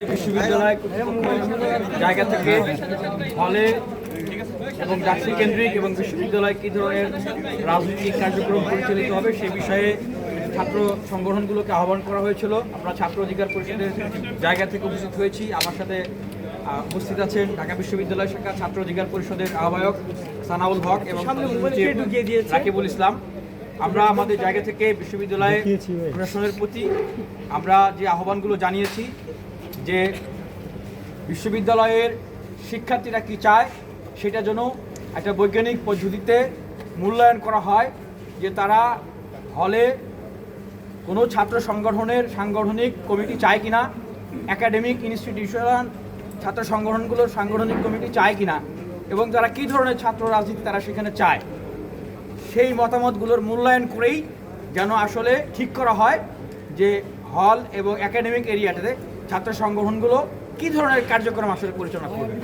বিশ্ববিদ্যালয় জায়গা থেকে হলে এবং ডাক্তারি কেন্দ্রিক এবং বিশ্ববিদ্যালয় কী ধরনের রাজনৈতিক কার্যক্রম পরিচালিত হবে সে বিষয়ে ছাত্র সংগঠনগুলোকে আহ্বান করা হয়েছিল। আমরা ছাত্র অধিকার পরিষদের জায়গা থেকে উপস্থিত হয়েছি। আমার সাথে উপস্থিত আছেন ঢাকা বিশ্ববিদ্যালয় শাখা ছাত্র অধিকার পরিষদের আহ্বায়ক সানাউল হক এবং রাকিবুল ইসলাম। আমরা আমাদের জায়গা থেকে বিশ্ববিদ্যালয়ে প্রশাসনের প্রতি আমরা যে আহ্বানগুলো জানিয়েছি যে বিশ্ববিদ্যালয়ের শিক্ষার্থীরা কি চায়, সেটা যেন একটা বৈজ্ঞানিক পদ্ধতিতে মূল্যায়ন করা হয়, যে তারা হলে কোনো ছাত্র সংগঠনের সাংগঠনিক কমিটি চায় কিনা একাডেমিক ইনস্টিটিউশন ছাত্র সংগঠনগুলোর সাংগঠনিক কমিটি চায় কিনা, এবং তারা কী ধরনের ছাত্র রাজনীতি তারা সেখানে চায়, সেই মতামতগুলোর মূল্যায়ন করেই যেন আসলে ঠিক করা হয় যে হল এবং একাডেমিক এরিয়াটাতে ছাত্র সংগঠনগুলো কী ধরনের কার্যক্রম আসলে পরিচালনা করবে?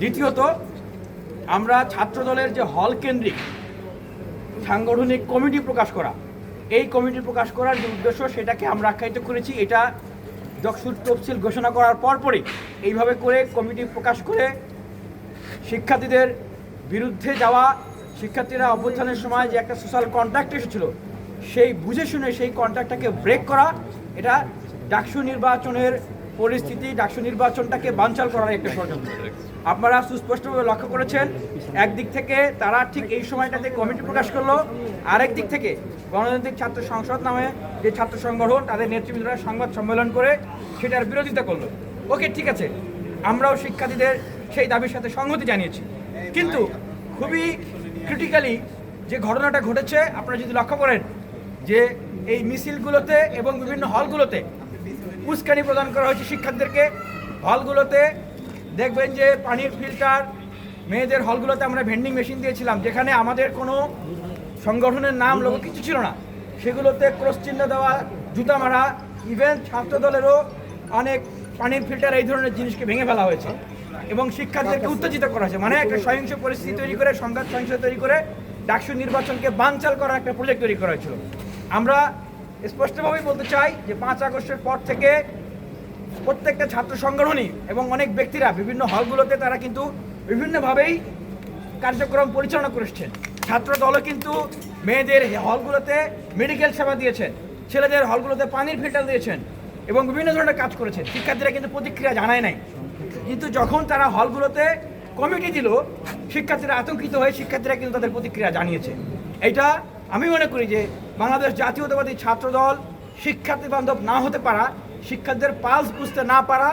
দ্বিতীয়ত, আমরা ছাত্রদলের যে হল কেন্দ্রিক সাংগঠনিক কমিটি প্রকাশ করা, এই কমিটি প্রকাশ করার যে উদ্দেশ্য সেটাকে আমরা আখ্যায়িত করেছি। এটা যকসুর তফসিল ঘোষণা করার পরপরই এইভাবে করে কমিটি প্রকাশ করে শিক্ষার্থীদের বিরুদ্ধে যাওয়া, শিক্ষার্থীরা অভ্যুত্থানের সময় যে একটা সোশ্যাল কন্ট্রাক্ট এসেছিল, সেই বুঝে শুনে সেই কন্ট্রাক্টটাকে ব্রেক করা, এটা ডাকসু নির্বাচনের পরিস্থিতি, ডাকসু নির্বাচনটাকে বানচাল করার একটা ষড়যন্ত্র। আপনারা সুস্পষ্টভাবে লক্ষ্য করেছেন, একদিক থেকে তারা ঠিক এই সময়টাতে কমিটি প্রকাশ করল, আরেক দিক থেকে গণতান্ত্রিক ছাত্র সংসদ নামে যে ছাত্র সংগঠন, তাদের নেতৃবৃন্দরা সংবাদ সম্মেলন করে সেটার বিরোধিতা করল। ওকে, ঠিক আছে, আমরাও শিক্ষার্থীদের সেই দাবির সাথে সংহতি জানিয়েছি। কিন্তু খুবই ক্রিটিক্যালি যে ঘটনাটা ঘটেছে, আপনারা যদি লক্ষ্য করেন যে এই মিছিলগুলোতে এবং বিভিন্ন হলগুলোতে উস্কানি প্রদান করা হয়েছে শিক্ষার্থীদেরকে হলগুলোতে দেখবেন যে পানির ফিল্টার, মেয়েদের হলগুলোতে আমরা ভেন্ডিং মেশিন দিয়েছিলাম, যেখানে আমাদের কোনো সংগঠনের নাম লোক কিছু ছিল না। সেগুলোতে ক্রস চিহ্ন দেওয়া, জুতা মারা, ইভেন ছাত্র দলেরও অনেক পানির ফিল্টার এই ধরনের জিনিসকে ভেঙে ফেলা হয়েছে। এবং শিক্ষার্থীদেরকে উত্তেজিত করা হয়েছে। মানে একটা সহিংস পরিস্থিতি তৈরি করে, সংঘাত সহিংসতা তৈরি করে, ডাকসু নির্বাচনকে বানচাল করার একটা প্রজেক্ট তৈরি করা হয়েছিল। আমরা স্পষ্টভাবেই বলতে চাই যে পাঁচ আগস্টের পর থেকে প্রত্যেকটা ছাত্র সংগঠনই এবং অনেক ব্যক্তিরা বিভিন্ন হলগুলোতে তারা কিন্তু বিভিন্নভাবেই কার্যক্রম পরিচালনা করেছেন। ছাত্র দলও কিন্তু মেয়েদের হলগুলোতে মেডিকেল সেবা দিয়েছেন, ছেলেদের হলগুলোতে পানির ফিল্টার দিয়েছেন এবং বিভিন্ন ধরনের কাজ করেছেন। শিক্ষার্থীরা কিন্তু প্রতিক্রিয়া জানায় নাই। কিন্তু যখন তারা হলগুলোতে কমিটি দিল, শিক্ষার্থীরা আতঙ্কিত হয়ে শিক্ষার্থীরা কিন্তু তাদের প্রতিক্রিয়া জানিয়েছে। এটা আমি মনে করি যে বাংলাদেশ জাতীয়তাবাদী ছাত্র দল শিক্ষার্থী বান্ধব না হতে পারা, শিক্ষার্থীদের পালস বুঝতে না পারা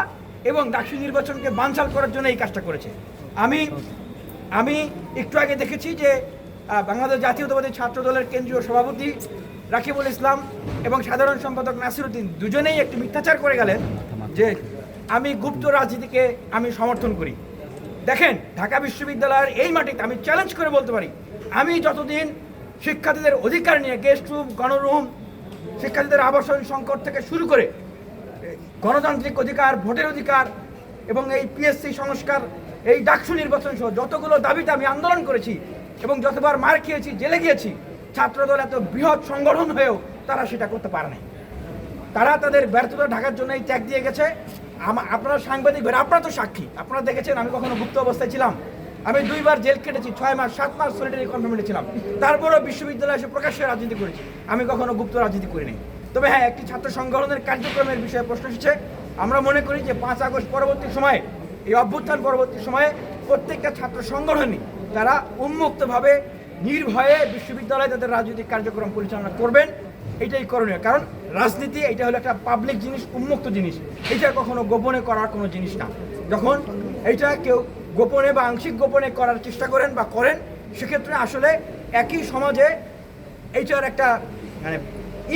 এবং ডাকসু নির্বাচনকে বানচাল করার জন্য এই কাজটা করেছে। আমি আমি একটু আগে দেখেছি যে বাংলাদেশ জাতীয়তাবাদী ছাত্র দলের কেন্দ্রীয় সভাপতি রাকিবুল ইসলাম এবং সাধারণ সম্পাদক নাসিরুদ্দিন দুজনেই একটি মিথ্যাচার করে গেলেন যে, আমি গুপ্ত রাজনীতিকে আমি সমর্থন করি। দেখেন, ঢাকা বিশ্ববিদ্যালয়ের এই মাটিতে আমি চ্যালেঞ্জ করে বলতে পারি, আমি যতদিন শিক্ষার্থীদের অধিকার নিয়ে গেস্ট রুম গণরুম, শিক্ষার্থীদের আবাসন সংকট থেকে শুরু করে গণতান্ত্রিক অধিকার, ভোটের অধিকার এবং এই পিএসসি সংস্কার, এই ডাকসু নির্বাচন সহ যতগুলো দাবিতে আমি আন্দোলন করেছি এবং যতবার মার খেয়েছি, জেলে গিয়েছি, ছাত্রদল এত বৃহৎ সংগঠন হয়েও তারা সেটা করতে পারে নাই। তারা তাদের ব্যর্থতা ঢাকার জন্য এই ত্যাগ দিয়ে গেছে। আপনারা সাংবাদিক আপনারা তো সাক্ষী। আপনারা দেখেছেন, আমি কখনো গুপ্ত অবস্থায় ছিলাম। আমি দুইবার জেল কেটেছি, ছয় মাস, সাত মাস সলিটারি কনফার্মেন্টে ছিলাম। তারপরেও বিশ্ববিদ্যালয়ে এসে প্রকাশ্যে রাজনীতি করেছি। আমি কখনো গুপ্ত রাজনীতি করিনি। তবে হ্যাঁ একটি ছাত্র সংগঠনের কার্যক্রমের বিষয়ে প্রশ্ন এসেছে। আমরা মনে করি যে পাঁচ আগস্ট পরবর্তী সময়ে, এই অভ্যুত্থান পরবর্তী সময়ে প্রত্যেকটা ছাত্র সংগঠনই তারা উন্মুক্তভাবে, নির্ভয়ে বিশ্ববিদ্যালয়ে তাদের রাজনৈতিক কার্যক্রম পরিচালনা করবেন। এটাই করণীয়। কারণ রাজনীতি, এটা হলো একটা পাবলিক জিনিস, উন্মুক্ত জিনিস। এটা কখনো গোপনে করার কোনো জিনিস না। যখন এইটা কেউ গোপনে বা আংশিক গোপনে করার চেষ্টা করেন বা করেন, সেক্ষেত্রে আসলে একই সমাজে এইটার একটা মানে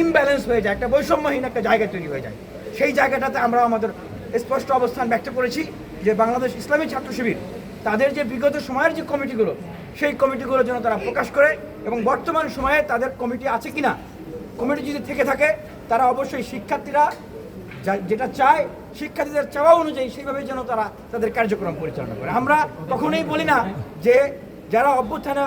ইমব্যালেন্স হয়ে যায়, একটা বৈষম্যহীন একটা জায়গা তৈরি হয়ে যায়। সেই জায়গাটাতে আমরা আমাদের স্পষ্ট অবস্থান ব্যক্ত করেছি যে বাংলাদেশ ইসলামী ছাত্র শিবির, তাদের যে বিগত সময়ের যে কমিটিগুলো, সেই কমিটিগুলো যেন তারা প্রকাশ করে এবং বর্তমান সময়ে তাদের কমিটি আছে কিনা, কমিটি যদি থেকে থাকে, তারা অবশ্যই শিক্ষার্থীরা যেটা চায় শিক্ষার্থীদের চাওয়া অনুযায়ী সেইভাবে যেন তারা তাদের কার্যক্রম পরিচালনা করে। আমরা কখনোই বলি না যে যারা অভ্যুত্থানে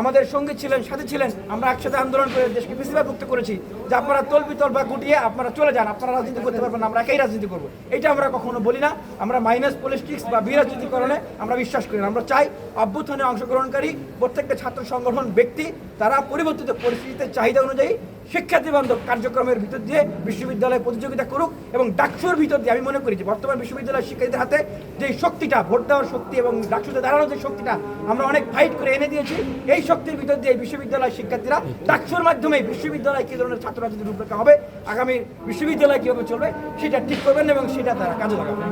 আমাদের সঙ্গী ছিলেন, সাথে ছিলেন, আমরা একসাথে আন্দোলন করে দেশকে মুক্ত করেছি, যে আপনারা তলবি তলবা গুটিয়ে আপনারা চলে যান, আপনারা রাজনীতি করতে পারবেন না, আমরা একাই রাজনীতি করব। এটা আমরা কখনো বলি না। আমরা মাইনাস পলিটিক্স বা বিরাজনীতিকরণে আমরা বিশ্বাস করি না। আমরা চাই অভ্যুত্থানে অংশগ্রহণকারী প্রত্যেকটা ছাত্র সংগঠন, ব্যক্তি, তারা পরিবর্তিত পরিস্থিতিতে চাহিদা অনুযায়ী শিক্ষার্থী বান্ধব কার্যক্রমের ভিতর দিয়ে বিশ্ববিদ্যালয়ে প্রতিযোগিতা করুক এবং ডাকসুর ভিতর দিয়ে, আমি মনে করি যে বর্তমান বিশ্ববিদ্যালয়ের শিক্ষার্থীদের হাতে যে শক্তিটা, ভোট দেওয়ার শক্তি এবং ডাকসুতে দাঁড়ানোর যে শক্তিটা আমরা অনেক ফাইট করে এনে দিয়েছি, এই শক্তির ভিতর দিয়ে বিশ্ববিদ্যালয়ের শিক্ষার্থীরা ডাকসুর মাধ্যমে বিশ্ববিদ্যালয় কী ধরনের ছাত্র রাজনীতি রূপরেখা হবে, আগামী বিশ্ববিদ্যালয় কীভাবে চলবে, সেটা ঠিক করবেন এবং সেটা তারা কাজে লাগাবেন।